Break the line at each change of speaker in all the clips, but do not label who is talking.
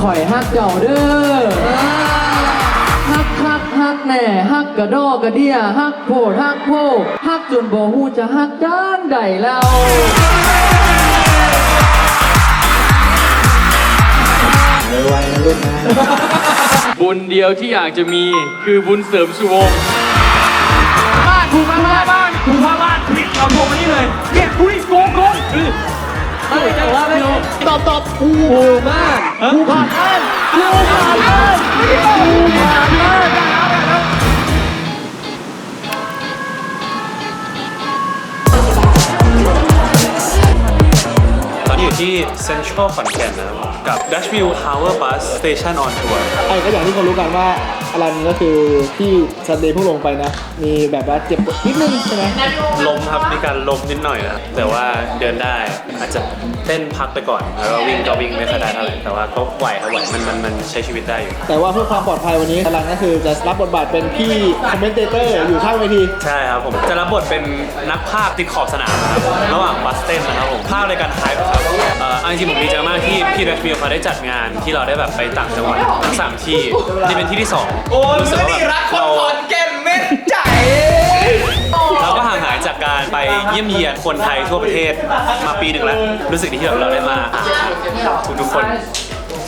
ข่อยฮักเจ้าเด้อฮักฮักฮักแน่ฮักกระดอกระเดียฮักโพดฮักโพฮักจนบ่ฮู้จะฮักด้านใดแล้ว
ไวๆนะลูกนะ
บุญเดียวที่อยากจะมีคือบุญเสริมสุวงศ์
บ้านถูกมาบ้านถูกมาบ้านผิดเราโทรมานี่เลยเก็บคุยโกงโกง
ไม่ แต่ว่าไม่ตอบตอบผูมากผูผ่านอันผูผ่านอันผูผ่านอัน
ตอนนี้อยู่ที่เซ็นทรัลขอนแก่นนะครับ กับ Dashview Harbour Bus Station on Tour
ไอ้ก็อย่างที่คนรู้กันว่าอลันก็คือที่ซันเดย์เพิ่งลงไปนะ มีแบบว่าเจ็บปวดนิดนึงใช่ไหม
ล้มครับมีการล้มนิดหน่อยนะครับแต่ว่าเดินได้อาจจะเต้นพักไปก่อน แล้วก็วิ่งก็วิ่งไม่ค่อยได้เท่าไหร่แต่ว่าก็ไหวครับไหวมันมันมันใช้ชีวิตได้อยู่
แต่ว่าเพื่อความปลอดภัยวันนี้อลันก็คือจะรับบทบาทเป็นพี่คอมเมนเตเตอร์อยู่ข้างเวที
ใช่ครับผมจะรับบทเป็นนักภาคติดขอบสนามนะครับระหว่างบัสเต้นนะครับผมภาคในการไฮป์ครับเอ่อเอาจริงๆผมดีใจมากที่พี่ดัชมิลเขาได้จัดงานที่เราได้แบบไปต่างจังหวัดทั้งสามที่นี่เป็นที่ที่สองรู้สึกว่าแบบเราเราก็ห่างหายจากการไปเยี่ยมเยียนคนไทยทั่วประเทศมาปีหนึ่งแล้ว รู้สึกดีที่แบบเราได้มาทุกทุกๆคน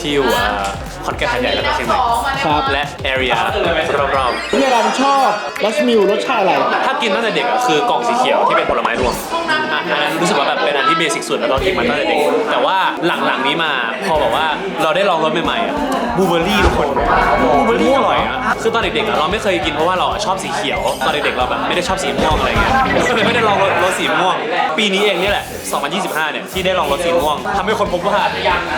ที่อยู่เอ่อขอนแก่นหัดใหญ่และก็เชียงใหม่
ครับ
และแอเรียรอบ
พี่อลันชอบรัชมิลรสชาติอะไร
ๆถ้ากินตั้งแต่เด็กอะคือกล่องสีเขียวที่เป็นผลไม้รวมอะ อันนั้นรู้สึกว่าแบบเป็นอันที่เบสิกสุดแล้วก็กินมาตั้งแต่เด็กแต่ว่าหลังๆนี้มาพอบอกว่าเราได้ลองรสใหม่ๆอะบลูเบอร์รี่ทุกคนบลูเบอร์รี่อร่อยอะคือตอนเด็กๆอะเราไม่เคยกินเพราะว่าเราอะชอบสีเขียวตอนเด็กๆเราแบบไม่ได้ชอบสีม่วงอะไรเงี้ยก็เลยไม่ได้ลองรสรสสีม่วง ปีนี้เองเนี่ยแหละ 2025 เนี่ยที่ได้ลองรสสีม่วงทำให้คนพบว่า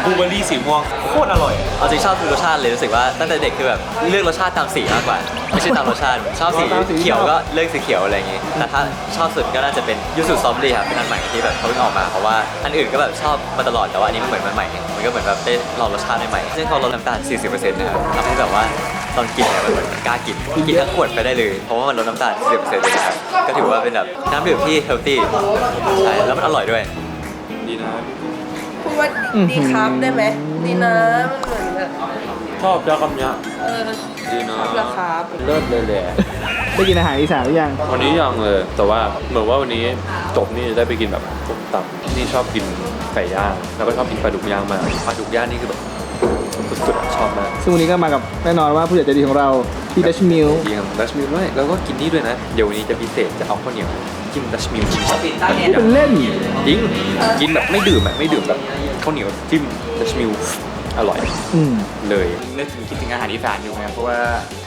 บลูเบอร์รี่สีม่วงโคตรอร่อย
เอาจริงชอบคือรสชาติเลยรู้สึกว่าตั้งแต่เด็กคือแบบเลือกรสชาติตามสีมากกว่า ไม่ใช่ตามรสชาติชอบสี
ตามสี
เขียวก็เลือกสีเขียวอะไรอย่างงี้แต่ถ้าชอบสุดก็น่าจะเป็นยูสุซอมบี้ครับเป็นอันใหม่ที่แบบเขาเพิ่งออกมาเพราะว่าอันอื่นก็แบบชอบมาตลอดแต่ว่าอันนี้มันเหมือนมันใหม่ไงมันก็เหมือนแบบได้ลองรสชาติใหม่ๆซึ่งเขาลดน้ำตาล 40%นะครับทำให้แบบว่าตอนกินเนี่ยมันเหมือนกล้ากินกินทั้งขวดไปได้เลย เพราะว่ามันลดน้ำตาล 40%เลยนะครับก็ถือว่าเป็นแบบน้ำดื่มที่เฮลตี้ใช่แล้วมันอร่อยด้วย
ดีนะ
พูดว่าดีครับได้ไหมดีนะมันเหมือนแบบ
ชอบยาคำยะ
เออ
ดีนะ
ราคา
เลิศเลยแหละ
ได้กินอาหารอีสานหรือยัง
วันนี้ยังเลย แต่ว่าเหมือนว่าวันนี้จบนี่จะได้ไปกินแบบพวกตับนี่ชอบกินไก่ย่างแล้วก็ชอบกินปลาดุกย่างมากปลาดุกย่างนี่คือแบบสุดๆอะชอบมาก
ซึ่งวันนี้ก็มากับแน่นอนว่าผู้ใหญ่ใจดีของเราพี่ดัชมิล
จริงดัชมิลด้วยแล้วก็กินนี่ด้วยนะ เดี๋ยววันนี้จะพิเศษจะเอาข้าวเหนียวจิ้มดัชมิล
เป็นเล่น
จริงกินแบบไม่ดื่มอะไม่ดื่มแบบข้าวเหนียวจิ้มดัชมิล อร่อย
อืม
เลย
นึกถึงคิดถึงอาหารอีสานอยู่ไงเพราะว่า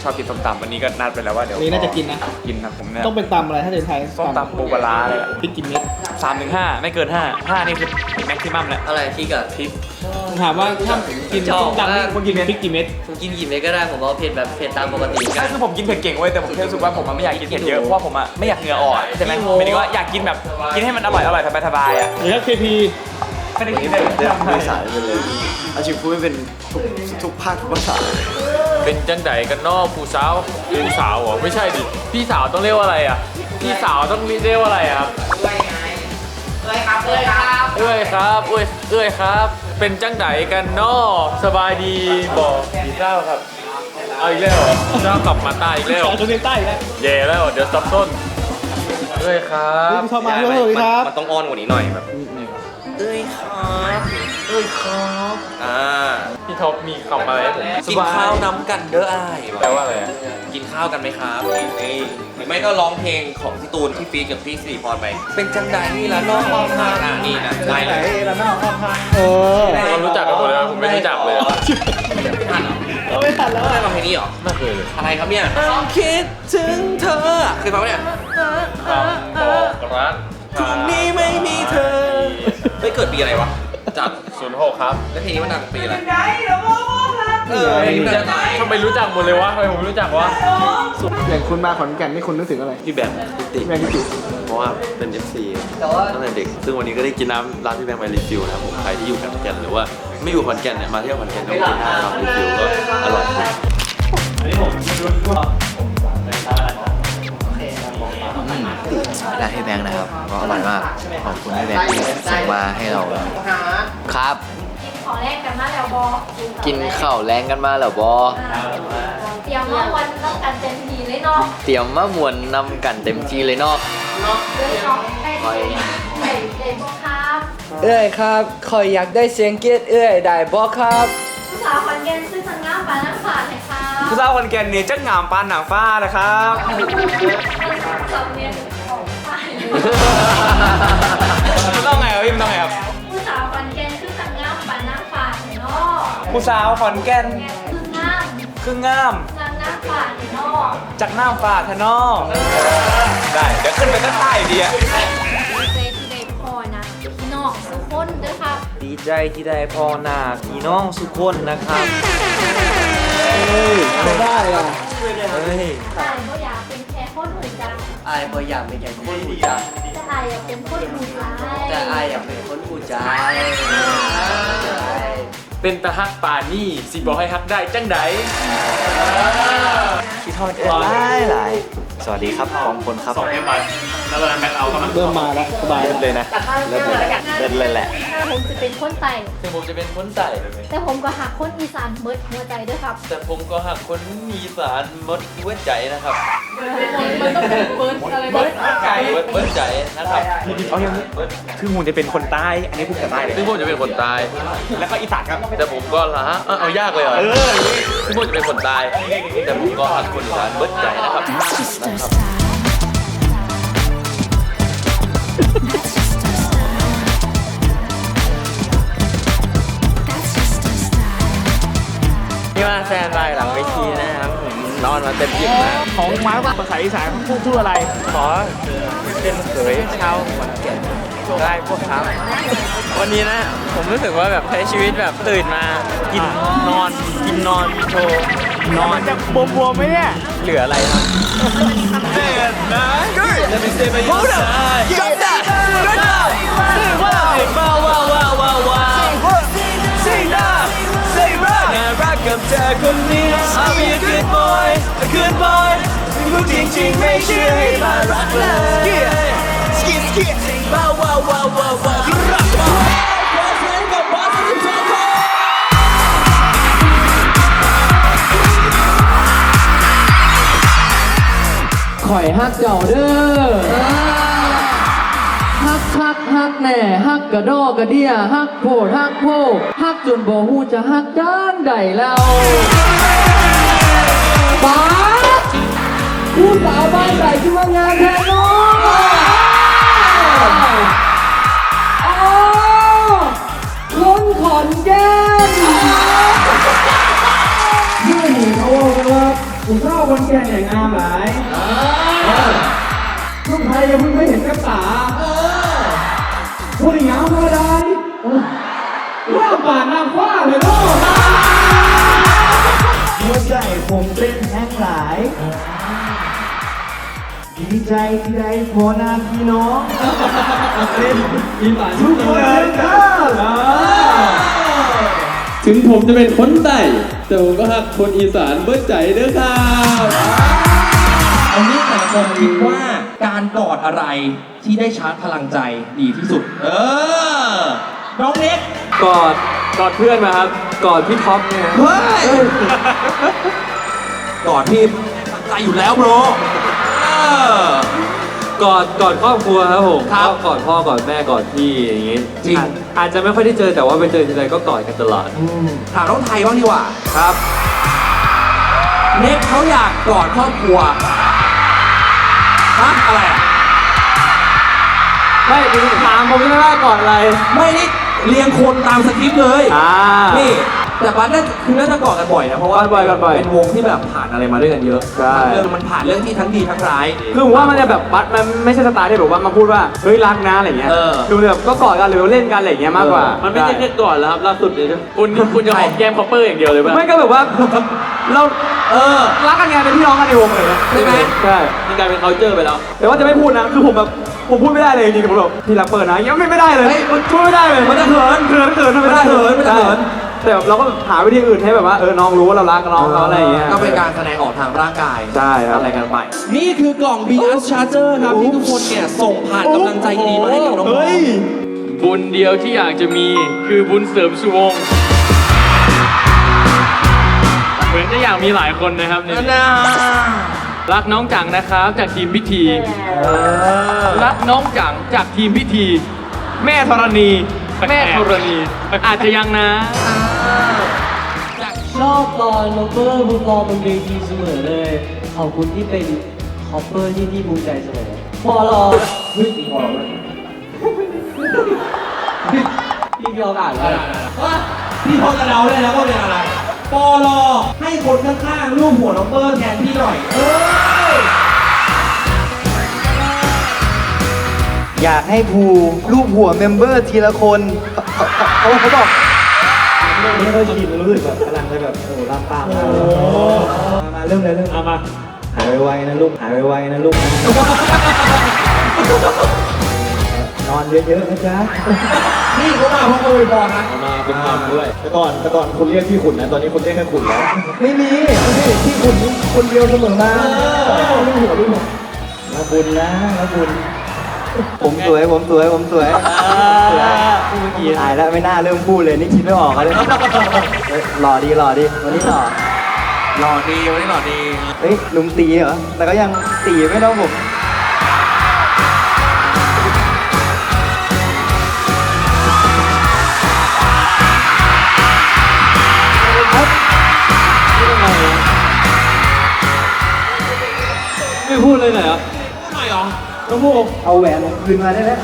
ชอบกินส้มตำวันนี้ก็นัดไปแล้วว่าเดี๋ยว
นี่น่าจะกินนะ
กินนะผมเนี่ย
ต้องเป็นตำอะไรถ้าเป็นไทย
ส้มตำปูปลาร้าเลย
พริกกี่เม็ด
สามถึงห้าไม่เกินห้าห้านี่คือแม็กซิมัมแล้ว
อะไรที่กับ
พริก
ผมถามว่าถ้ากิน
ชอบ
ส้มตำนี่คนกินพริกกี่เม็ด
ผมกินกี่เม็ดก็ได้ผมเอาเผ็ดแบบเผ็ดตามปกติ
ก็คือผมกินเผ็ดเก่งเว้ยแต่ผมแค่รู้สึกว่าผมอะไม่อยากกินเผ็ดเยอะเพราะว่าผมอะไม่อยากเหงื่อออกใช่ไหมหมายถึงว่าอยากกินแบบกินให้มันอร่อยอร่อยสบายๆอะ
หรือถ้าเคพี
ไม่ได้กินเลย
อาชีพพูดไม่เป็นทุกทุกภาคทุกภาษา
เป็นจังไดกันนอกผู้สาวผู้สาวเหรอไม่ใช่ดิพี่สาวต้องเรียกว่าอะไรอะพี่สาวต้องเรียกว่าอะไรอะครับเอ้ยครับเอ้ยครับเอ้ยครับเอ้ยเอ้ยครับ เป็นจังไดกันนอสบายดีบอกดีเจ้าครับเอาอีกแล้วเหรอเจ้ากลับมาใต้อีกแล้ว
สาวชนเชียงใต้แล้ว
เย่แล้วเดี๋ยวซับต้นเอ้ยครับ
พี่เข้ามาพี่สวัสดีครับ
มันต้องอ้อนกว่านี้หน่อยแบบ
เอ้ยครับ
อ่า
พี่ท็อปมีคำอะไรให้ผม
กินข้าวน้ำกันเด้ออ้าย
แปลว่าอะไรอะ
กินข้าวกันไหมครับนี่หรือไม่ก็ร้องเพลงของพี่ตูนพี่ฟีกับพี่สิริพรไป เป็นจังไดนี่ละน้องมองทางอะนี่นะได้เลย
เออ
เรารู้จักกันหมดเลยผมไม่รู้จักเลยอะ
เราไม่ทันแล้ว
ได้ฟังเพลงนี้เหรอ
ไม่เคยเลย
อะไรครับเนี่ยคิดถึงเธอเคยฟังไหมเนี่ย
คำบอกรัก
ทุกนี้ไม่มีเธอ เฮ้ยเกิดปีอะไรวะจัด
ศูนย์หกครับ
แล้วเพลงนี้มันดังปีอะไร
เออ
เพลงนี้มันดัง
ทำไมรู้จักหมดเลยวะทำไมผมไม่รู้จักวะ
อย่างคุณมาขอนแก่นนี่คุณนึกถึงอะไร
พี่แบงค์พี่ติ๊ก
แม่พี่จุ
เพราะว่าเป็น FC ตั้งแต่เด็ก ซึ่งวันนี้ก็ได้กินน้ำร้านพี่แบงค์ไปรีฟิลนะครับผมใครที่อยู่ขอนแก่นหรือว่าไม่อยู่ขอนแก่นเนี่ยมาเที่ยวขอนแก่นก็กินน้ำร้านรีฟิลก็อร่อย
ได้ให้แบงค์นะครับก็อร่อยมากขอบคุณให้แบงค์ที่ส่งมาให้เราครับ
แรกกันมาแล้วบอ
กินข้าวแรงกันมาแล้วบอ
เตรียมว่าวันต้องการเต็มทีเลยเนาะ
เตรียมมามวนนำกันเต็มที่เลยเนาะ
เลยเนาะได้ได้ได้พวกครับ
เอ้ยครับคอยอยากได้เสียงเกตเอ้ยได้บ่ครับ
ผู้สาวคอนแกนซื้อสังงามปลาน้ำฝาดเลยครับ
ผู้สาวคนแก่นนี่จักงามปานหนังฟ้านะครับ
สำเนียงของฝ่าย
มันต้องไงครับพี่มันต้องไงครับ
ผู้สาวคอนแกนซื้อสังงามปลาน้ำฝาดเนาะ
ผู้สาวขอนแก่น
คืองาม
คืองาม
สังน้ำฝาดเนาะ
จากน้ำฟ้าทะนองได้เดี๋ยวขึ้นไปก็ใต้ดีอะ
ดีใจที่ได้พอนะพี่น้องสุกคนเด้อครับ
ดีใจที่ได้พอหน้าพี่น้องสุกคนนะครับ
ไม่ได้อะ
เฮ้ย
แต่ก็อยากเป็นแค่คนหูจัก
อายบ่อยากเป็นแค่คนหูจัก
แต่ไอ้อยากเป็นคนหูใจ
แต่ไอ้อยากเป็นคนหูใจ
เป็นตาฮักป่านี่สิบอกให้ฮักได้จังใด
คิดทอดเอ้ยหลายหลายสวัสดีครับกองพลครับ
สองเอ็มไปแล้วตอนนั้นแบ็คเอาท์กำลัง
เริ่มมาแล้วสบาย
เล่นเลยนะเล่นเลยเล่นเลยแหละ
ถ้าผมจะเป็นคนไต่
ถึงผมจะเป็นคนใต้
แต่ผมก็หักคนอีสานเบิดหัวใจด้วยครับ
แต่ผมก็หักคนมีสารมดหัวใจนะครับ
มันต้องเป็นเบิร์ดอะไรเบิร์ด
ไก่เบิดเบิดใจนะครับ
เอาอย่างนี้คือมูลจะเป็นคนใต้อันนี้พูดกับใต้เลย
ซึ่งผมจะเป็นคนตาย
แล้วก็อีสานครับ
แต่ผมก็ละเอ้าเอายากเลยเหรอซึ่งผมจะเป็นคนตายแต่ผมก็หักคนอีสานเบิดใจนะครับนะครับ
นี่ว่าแซนไลน์หลังเวทีนะครับผมนอนมาเต็มอิ่มมากของไม้ภาษาอีสานพูดชื่ออะไร ขอเป็นเขยชาวขอนแก่นได้พวกครับ วันนี้นะ ผมรู้สึกว่าแบบใช้ชีวิตแบบตื่นมา กินนอน กินนอนโชว์ นอนจะบวมบวมไหมเนี่ย เหลืออะไรครับเด็ดนะ Let me stay by your side Got that Got that Wow wow wow wow wow Sing that Say right น่ารักกับเธอคนนี้ I'll be a good boy a good boy พูดจริงๆไม่เชื่อให้มารักเลย Skip skip Wow wow wow wow wow รักมา
ข อยฮักเจ้าเด้อฮักฮักฮักแหน่ฮักกระดอกระเดียฮักโพดฮักโพกฮักจนบ่ฮู้จะฮักด้านใดแล้วป๊าดผู้สาวบ้านใดที่ว่างานแท้เน้องอ๋อคนขอนแก่นนี่เขาบอกว่าผมชอบคนแก่นอย่างงามหลาย ลูกไทยยังเพิ่งไม่เห็นกับตาพูดอย่างนี้ธรรมดานี่ว่าป่านนางฟ้าเลยเนาะหัวใจผมเต้นแห้งหลาย ดีใจที่ได้พอหนาพี่น้องเล่นอีหลานทุกคนเลยครับถึงผมจะเป็นคนใต้แต่ผมก็หักคนอีสานเบิดใจเด้อครับ
เอางี้แต่ละคนคิดว่าการกอดอะไรที่ได้ชาร์จพลังใจดีที่สุด เออ น้องเน็ก
กอดกอดเพื่อนมาครับกอดพี่ท็อปเนี่ย
เฮ้ยกอดพี่ตั้งใจอยู่แล้วโบรเออ
กอดกอดครอบครัวครับผม
ครับ
กอดพ่อกอดแม่กอดพี่อย่างงี้
จริง
อาอาจจะไม่ค่อยได้เจอแต่ว่าไปเจอทีไรก็กอดกันตลอด
ถามน้องไทยบ้างดีกว่า
ครับ
เน็กเขาอยากกอดครอบครัว ฮะอะไรอะ
ไม่ถามผมไม่ว่ากอดอะไร
ไม่ได้เรียงคนตามสคริปต์เลย
อ่า
นี่ แต่บัสน่าคือน่าจะกอดกันบ่อยนะเพราะว่า
กอดบ่อยกอดบ่อย
เป็นวงที่แบบผ่านอะไรมาด้วยกันเยอะ
ใช่
เรื่องมันผ่านเรื่องที่ทั้งดีทั้งร้าย
คือผมว่ามันจะแบบบัดมันไม่ใช่สไตล์ที่แบบว่ามาพูดว่าเฮ้ยรักนะอะไรเงี้ย
เออ
ดูแบบก็กอดกันหรือว่าเล่นกันอะไรเงี้ยมากกว่า
มันไม่ใช่แค่ก่อนแล้วครับล่าสุดเนี่ยคุณคุณจะหอมแก้มคอปเปอร์อย่างเดียวเลยป่ะ
ไม่ก็แบบว่า เรา
เออ
รักกันไงเป็นพี่น้องกันในวงเลยนะ
ใช่ไหม
ใช่
มันกลายเป็น culture ไปแล้ว
แต่ว่าจะไม่พูดนะ คือผมแบบผมพูดไม่ได้เลยจริงๆผมแบบพี่รักเปิดนะยังไม่ไม่ได้เลย
เฮ้ยมัน
พูดไม่ได้เลย
มันจะเขิน
เขินเขินไม่ได้
มันจะเขินมันจะเขิน
ใช่ แต่แบบเราก็หาวิธีอื่นให้แบบว่าเออน้องรู้ว่าเรารักน้องเขาอะไรอย่างเงี้ย
ก็เป็นการแสดงออกทางร่างกาย
ใช่ครับ
อะไรกันไป นี่คือกล่อง BS Charger ครับที่ทุกคนเนี่ยส่งผ่านกำลังใจดีมาให้กับน้อง
บุญเดียวที่อยากจะมีคือบุญเสริมสุวงเหมือนจะอยากมีหลายคนนะครับเนี่ยนะรักน้องจังนะครับ จากทีมพิธี รักน้องจังจากทีมพิธี แม่ธรณี แม่ธรณี อาจจะยังนะ
ชอบตอนโรเบอร์บูฟอร์บนเวทีเสมอเลย ขอบคุณที่เป็นคอปเปอร์ที่ที่ภูมิใจเสมอพอรอเฮ้ยพอรอพี่ยอมอ่านแล้ว
ว่าพี่พอจะเดาได้แล้วว่าเป็นอะไรปอลอให้คนข้างๆรูปหัวน้องเปิ้ลแทนพี่หน่อย เอ้ย
อยากให้ภูรูปหัวเมมเบอร์ทีละคนเขาเขาบอกไม่ค่อยชินรู้สึกแบบกำลัง จะแบบโอ้ลามปามมามาเริ่มเลยเริ่ม
เอามา
หายไวๆนะลูกหายไวๆนะลูกนะนอนเยอะๆนะจ๊ะ
นี่เขามาเพราะโวยพรนะ
มาเป็นความด้วยแต่ก่อนแต่ก่อนคุณเรียกพี่ขุนนะ ตอนนี้คุณเรียกแค่ขุนแล้วไม่มีไม่มีพี่ขุนคนเดียวเสมอมาลูกหัวลูกหัวนะคุณนะนะคุณ ผมสวยผมสวยผมสวยสวยเมื่อกี้ตายแล้วไม่น่าเริ่มพูดเลยนี่คิดไม่ออกเลยเฮ้ยหล่อดีหล่อดีวันนี้หล่อ
หล่อดีวันนี้หล่อดี
เฮ้ยลุงตีเหรอแต่ก็ยังตีไม่เท่าผม
ไม่พูดเลยเหรอ
เอาแหวนผมคืนมาได้แล้ว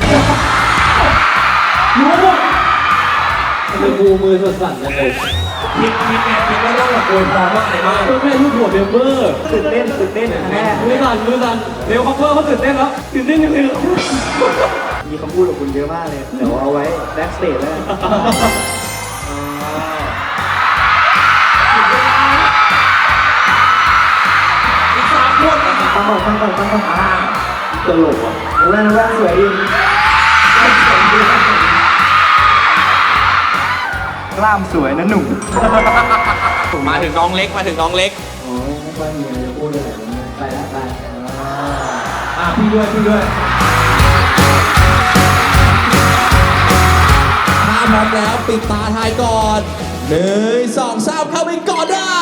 ทำไมกูมือสดสั่นจังเลย
ผิดผิดเนี่ยผิดไม่ต้องแบบโวยพรว่าอะไรบ้าง
แม่ลูกหัวเมมเบอร์
ตื่นเต้นตื่นเต้นแม่
มือสั่นมือสั่นเร็วคอปเปอร์เขาตื่นเต้นแล้วตื่นเต้นยังไง
มีคำพูดของคุณเยอะมากเลยเดี๋ยวเอาไว้แบ็กสเตจแล้วกันอีกสามคนตั้งก่อนตั้งก่อนตั้งก่อนอ่า ตลกอะแว่นแว่นสวยดีกล้ามสวยนะหนุ่ม
มาถึงน้องเล็กมาถึงน้องเล็ก
โอ้ยไม่ค่อยมีอะไรจะพูดเลยไปแล้วไป
อะพี่ด้วยพี่ด้วยถ้าพร้อมแล้วปิดตาทายก่อนหนึ่งสองสามเข้าไปก่อนได้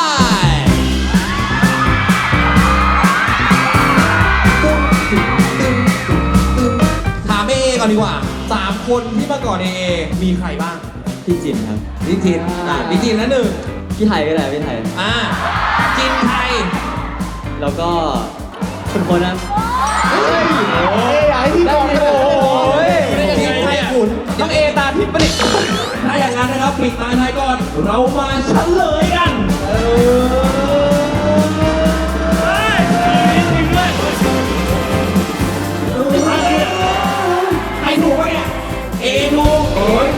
ก่อนดีกว่าสามคนที่มาก่อนเอมีใครบ้าง
พี่จินครับ
พี่จินอะพี่จินนะหนึ่ง
พี่ไทยก็ได้พี่ไทย
อ่าจินไทย
แล้วก็คนคนนั้น
จินไทยขุนต้องเอตาทิพย์ปะเนี่ยถ้าอย่างนั้นนะครับปิดตาทายก่อน เรามาเฉลยกันใค เอ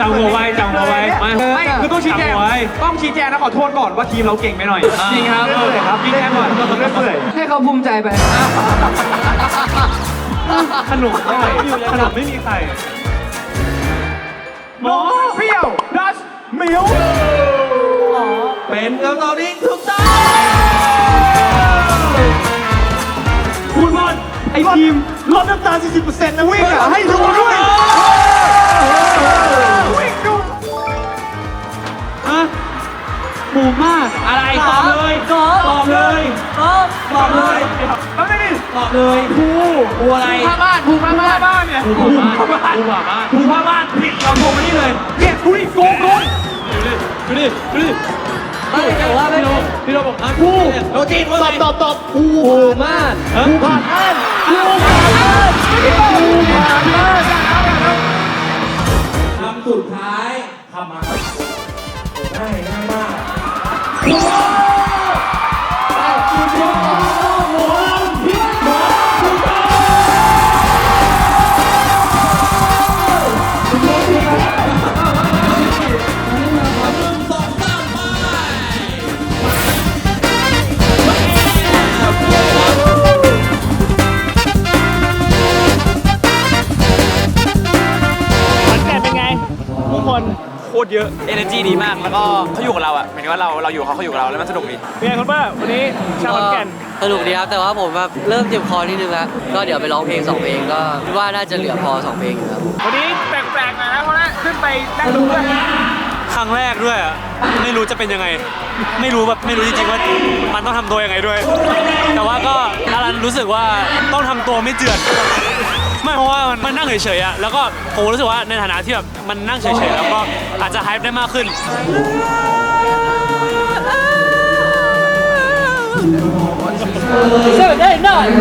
จัง
จังหัวไวจังหัวไวไม่
ไม่คือต้องชี้แจง
จัหัวไว
ต้องชี้แจงนะขอโทษก่อนว่าทีมเราเก่งไปหน่อย
จริงครับ
ครับชี้แจงก่อนเรื่อย
ให้เขาภูมิใจไป
ขนมไม่ขนมไม่มีใครหมอเปรี้ยวดัชมิว
เป็นคำตอบที่ถูกต้อง
คุณบอลไอทีมลดน้ำตาล40%นะวิ่งอะให้ดูด้วยวิ่ หมู่มาก อะไรตอบเลยตอบเลยตอบเลยแล้วนี่ตอบเลยภูภูอะไร
ผ้าบ้านภูผ้าบ้าน
บ้านเนี่ย
ภูผ้าบ้านภูผ้าบ้าน
ภูผ้าบ้านผิดเราโทรมานี่เลยเนี่ยดูดิโกงโกง
ดูดิดูดิ
ไม่แต่ว่าไม่รู้
พี่โรบอกอะ
ภูโรจีนว่าไง
ตอบตอบ
ภูมาก
ภูผ่านบ้าน
คำสุดท้ายคำมาง่ายง่า
ตรเยอะ energy ดีมาก แล้วก็เขาอยู่กับเราอะหมายถึงว่าเราเราอยู่กับเขาเขาอยู่กับเราแล้วมันสนุกดี
เป็นไงคุณเปิ้ลวันนี้ชาวขอนแก่น
สนุกดีครับ แต่ว่าผมแบบเริ่มเจ็บคอนิดนึงแล้วก็เดี๋ยวไปร้องเพลงสองเพลงก็คิดว่าน่าจะเหลือพอสองเพลงอยู่ครับ
วันนี้แปลกๆหน่อยนะเพราะว่าขึ้นไปนั่งดูด้วย
ครั้งแรกด้วยอะไม่รู้จะเป็นยังไง ไม่รู้แบบไม่รู้จริงๆว่ามันต้องทำตัวยังไงด้วย แต่ว่าก็อารันรู้สึกว่าต้องทำตัวไม่เจือน ไม่เพราะว่ามันนั่งเฉยๆอะแล้วก็ผมรู้สึกว่าในฐานะที่แบบมันนั่งเฉยๆแล้วก็อาจจะไฮป์ได้มากขึ้น
Seven, eight, nine.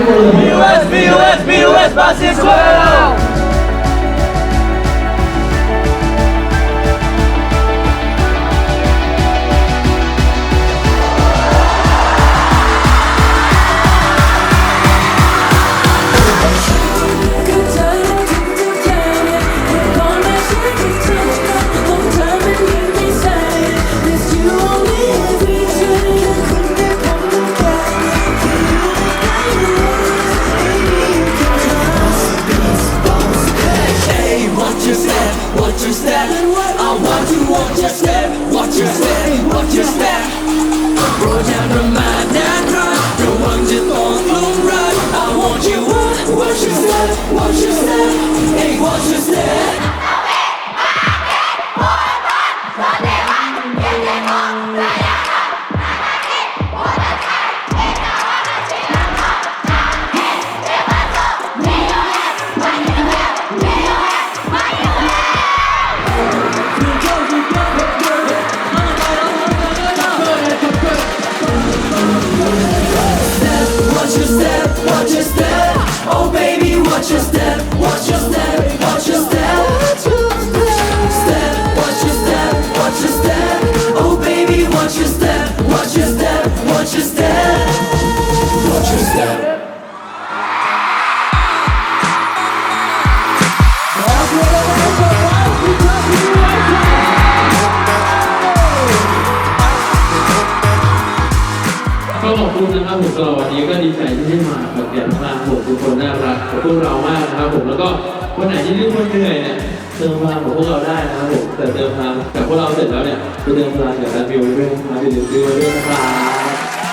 ที่รู้ว่าเหนื่อยเนี่ยเติมพลังของพวกเราได้นะครับผมแต่เติมพลังกับพวกเราเสร็จแล้วเนี่ยไปเติมพลังกับรันบิวด้วยนะครับไปดื่มด้วยด้วยนะครับ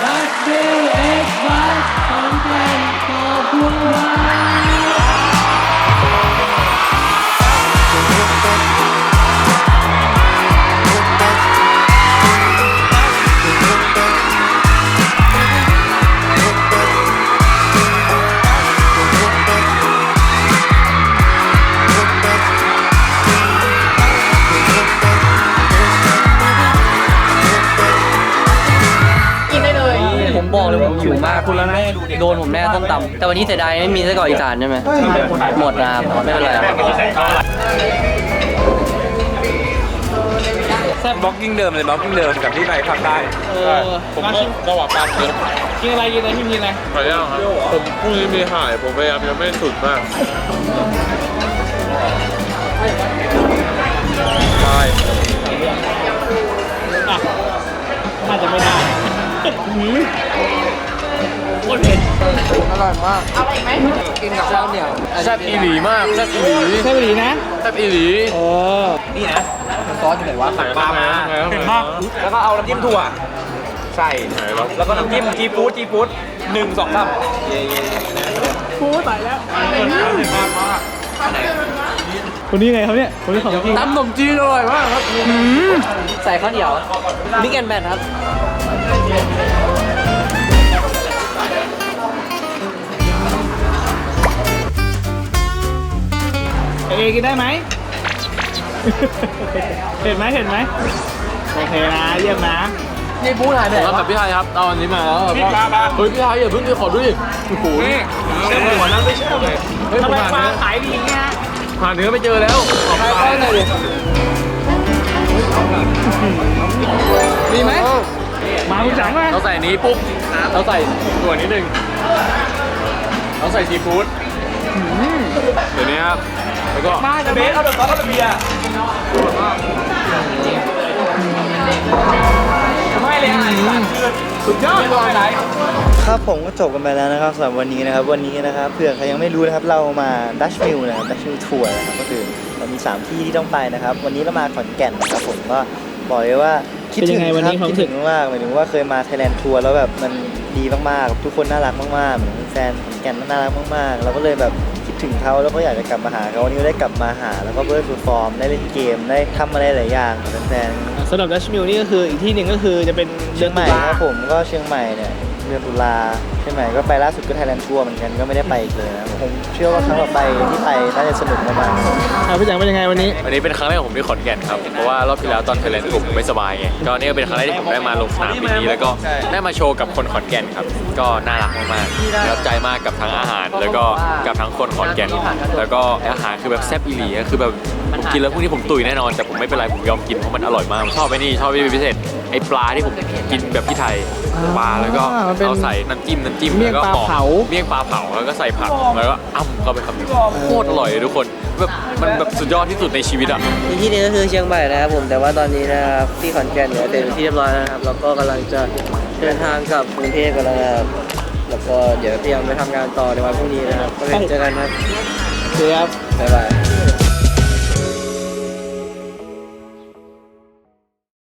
รันวิวเอ็กซ์บัสขอนแก่นขอบคุณครั
วมากคุณแล้วนะโดนผมแน่ต้มตำแต่วันนี้เสียดายไม่มีไส้กรอกอีสานใช่ไหมหมดนะครับไม่เป็นไร
แซ่บบล็อกกิ้งเดิมเลยบล็อกกิ้งเดิมกับที่ไปภาคใต้ผมก็ระหว่างการเดิม
กินอะไรกินอะไรพี่กินอะไร
ขออนุญาตครับผมพรุ่งนี้มีถ่ายผมพยายามจะไม่สุดมากใช่
น่าจะไม่ได้
แซ่บอีหลีมากแซ่บอีหลี
ใช่ไหมดีนะ
แซ่บอีหลี
เออ
นี่นะซอสอยู่ไหนวะใส่ปลามาเห็นปะแล้วก็เอาน้ำจิ้มถั่วใส่แล้วก็น้ำจิ้มจีฟู้ดจีฟู้ดหนึ่งสองสาม
ฟูตายแล้วคนนี้ไงครับเนี่ยคนนี้ของจริง
ตำขนมจีนอร่อยมากครับ
ใส่ข้าวเหนียวมิกแอนแบนครับ
เอกินได้ไหม เห็นไหมเห็นไหมโอเคนะเยี่ยมนะ
นี่ปูถ่ายแบบแบบพี่ไทยครับเอาอันนี้มาแล้วแบบว่าเฮ้ยพี่ไทยอย่าเพิ่งไปขอดูดิโอ้โห
เส้นหัวน้ำไม่เชื่อมเลย
เฮ้ย
ทำ
ผม
ไม
หา
ปลา
เนื้อ
ขายดีเงี้ย
หาเนื้อไม่เจอแล้วขอปลาหน่อยดิมีไหม
มาคุณจังมา
เราใส่นี้ปุ๊บเราใส่ตัวนิดนึงเราใส่ซีฟู้ดเดี๋ยวนี้ครับ แล้วก็
มาจะเบสเอาเดือดซอสเอาเบียร์ไม่เลยอะ
สุดยอดตัวไหน
ครับผมก็จบกันไปแล้วนะครับสำหรับวันนี้นะครับ วันนี้นะครับเผื่อใครยังไม่รู้นะครับเรามาดัชมิลนะครับดัชมิลทัวร์นะครับก็คือเรามี 3 ที่ที่ต้องไปนะครับ วันนี้เรามาขอนแก่นนะครับผมก็บอกเลยว่าคิดถึงครับคิดถึงมากๆหมายถึงว่าเคยมาไทยแลนด์ทัวร์แล้วแบบมันดีมากๆ ทุกคนน่ารักมากๆเหมือนแฟนขอนแก่นน่ารักมากๆ เราก็เลยแบบคิด ถึงเขาแล้วก็อยากจะกลับมาหาเขาวันนี้ก็ได้กลับมาหา แล้วก็เพื่อฟูฟอร์มได้เล่นเกมได้ทำอะไรหลายอย่างกับแฟนๆ
สำหรับดัชมิลนี่ก็คืออีกที่หนึ่งก็คือจะเป็น
เชียงใหม่ครับผมก็เชียงใหม่เนี่ย เดือนตุลาเชียงใหมก็ไปล่าสุดก็ไทยแลนด์ทัวร์เหมือนกันก็ไม่ได้ไปอีกเลยนะผมเชื่อว่าครั้งต่อไปที่ไปน่าจะสนุกมากๆ
อะพี่แจังเป็นยังไงวันนี้
วันนี้เป็นครั้งแรกของผมที่ขอนแก่นครับ เพราะว่ารอบที่แล้วตอนไทยแลนด์ผมไม่สบายไง ก็นี่ก็เป็นครั้งแรกที่ผมได้มาลงสนามบินนี้แล้วก็ได้มาโชว์กับคนขอนแก่นครับ ก็น่ารักมากๆประทับใจมากกับทั้งอาหาร แล้วก็กับทั้งคนขอนแก่น แล้วก็อาหารคือแบบแซ่บอีหลีคือแบบ ผมกินแล้วพรุ่งนี้ผมตุยแน่นอนแต่ผมไม่เป็นไรผมยอมกินเพราะมันอร่อยมากผมชอบไอ้นี่ชอบไอ้นี่เป็นพิเศษไอ้ปลาที่ผมกินแบบที่ไทยปลาแล้วก็
อ่ามันเป็น
เอาใส่น้ำจิ้มน้ำจิ้ม
เมี่ยง
แล้วก็
ปลา
ห่อ
เผา
เมี่ยงปลาเผาแล้วก็ใส่ผักแล้วก็อ้ำเข้าไปคำหนึงโคตรอร่อยเลยทุกคนแบบมันแบบสุดยอดที่สุดในชีวิตอะ
อีกที่หนึงก็คือเชียงใหม่นะครับผมแต่ว่าตอนนี้นะครับที่ขอนแก่นเนี่ยเต็มที่เรียบร้อยแล้วนะครับแล้วก็กำลังจะเดินทางกลับกรุงเทพกันแล้วนะครับแล้วก็เดี๋ยวเตรียมไปทำงานต่อในวันพรุ่งนี้นะครับก็เป็นเจอกันครับ
โอเคครับ
บ๊ายบาย